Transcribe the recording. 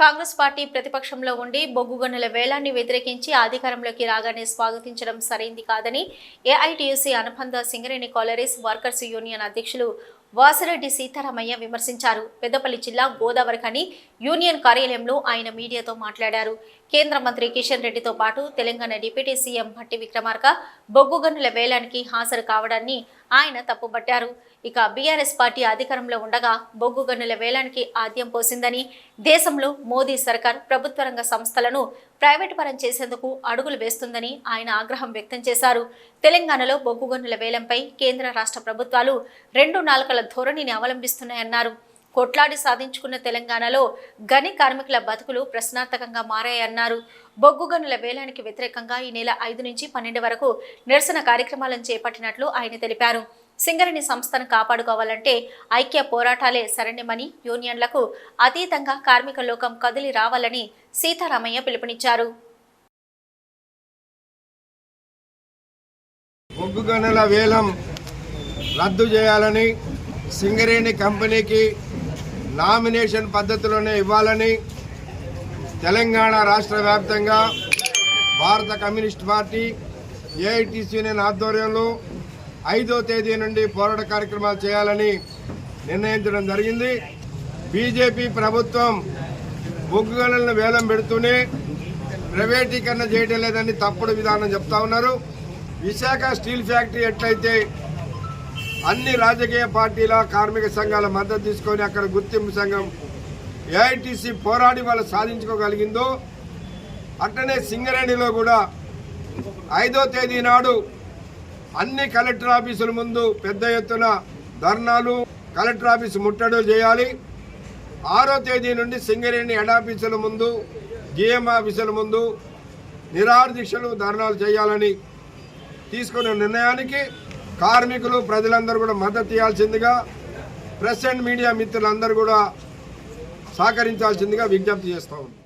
Congress party ప్రతిపక్షంలో ఉండి బొగ్గుగనుల వేలాన్ని వ్యతిరేకించి అధికారంలోకి రాగానే స్వాగతించడం సరైంది కాదని ఏఐటీయూసీ అనుబంధ సింగరేణి కాలరీస్ వర్కర్స్ యూనియన్ అధ్యక్షులు వాసిరెడ్డి సీతారామయ్య విమర్శించారు. పెద్దపల్లి జిల్లా గోదావరిఖని యూనియన్ కార్యాలయంలో ఆయన మీడియాతో మాట్లాడారు. కేంద్ర మంత్రి కిషన్ రెడ్డితో పాటు తెలంగాణ డిప్యూటీ సీఎం భట్టి విక్రమార్క బొగ్గు గనుల వేలానికి హాజరు కావడాన్ని ఆయన తప్పుబట్టారు. ఇక బీఆర్ఎస్ పార్టీ అధికారంలో ఉండగా బొగ్గు గనుల వేలానికి ఆద్యం పోసిందని దేశంలో మోదీ సర్కార్ ప్రభుత్వ రంగ సంస్థలను ప్రైవేటు పరం చేసేందుకు అడుగులు వేస్తుందని ఆయన ఆగ్రహం వ్యక్తం చేశారు. తెలంగాణలో బొగ్గు గనుల వేలంపై కేంద్ర రాష్ట్ర ప్రభుత్వాలు రెండు నాలుకల ధోరణిని అవలంబిస్తున్నాయన్నారు. కొట్లాడి సాధించుకున్న తెలంగాణలో గని కార్మికుల బతుకులు ప్రశ్నార్థకంగా మారాయన్నారు. బొగ్గు గనుల వేలానికి వ్యతిరేకంగా ఈ నెల ఐదు నుంచి పన్నెండు వరకు నిరసన కార్యక్రమాలను చేపట్టినట్లు ఆయన తెలిపారు. సింగరేణి సంస్థను కాపాడుకోవాలంటే ఐక్య పోరాటాలే సరణ్యమని యూనియన్లకు అతీతంగా కార్మిక లోకం కదిలి రావాలని సీతారామయ్య పిలుపునిచ్చారు. బొగ్గు గనుల వేలం రద్దు చేయాలని సింగరేణి కంపెనీకి నామినేషన్ పద్ధతిలోనే ఇవ్వాలని తెలంగాణ రాష్ట్ర వ్యాప్తంగా భారత కమ్యూనిస్ట్ పార్టీ ఏఐటీసీ యూనియన్ ఆధ్వర్యంలో ఐదో తేదీ నుండి పోరాట కార్యక్రమాలు చేయాలని నిర్ణయించడం జరిగింది. బీజేపీ ప్రభుత్వం బొగ్గు గనులను వేలం పెడుతూనే ప్రైవేటీకరణ చేయడం లేదని తప్పుడు విధానం చెప్తా ఉన్నారు. విశాఖ స్టీల్ ఫ్యాక్టరీ ఎట్లయితే అన్ని రాజకీయ పార్టీల కార్మిక సంఘాల మద్దతు తీసుకొని అక్కడ గుర్తింపు సంఘం ఏఐటీసీ పోరాడి వాళ్ళు సాధించుకోగలిగిందో అట్లనే సింగరేణిలో కూడా ఐదో తేదీ నాడు అన్ని కలెక్టర్ ఆఫీసుల ముందు పెద్ద ఎత్తున ధర్నాలు కలెక్టర్ ఆఫీసు ముట్టడు చేయాలి. ఆరో తేదీ నుండి సింగరేణి హెడ్ ఆఫీసుల ముందు జిఎం ఆఫీసుల ముందు నిరాదీక్షలు ధర్నాలు చేయాలని తీసుకున్న నిర్ణయానికి కార్మికులు ప్రజలందరూ కూడా మద్దతు ఇవ్వాల్సిందిగా ప్రెస్ అండ్ మీడియా మిత్రులందరూ కూడా సహకరించాల్సిందిగా విజ్ఞప్తి చేస్తా ఉన్నాం.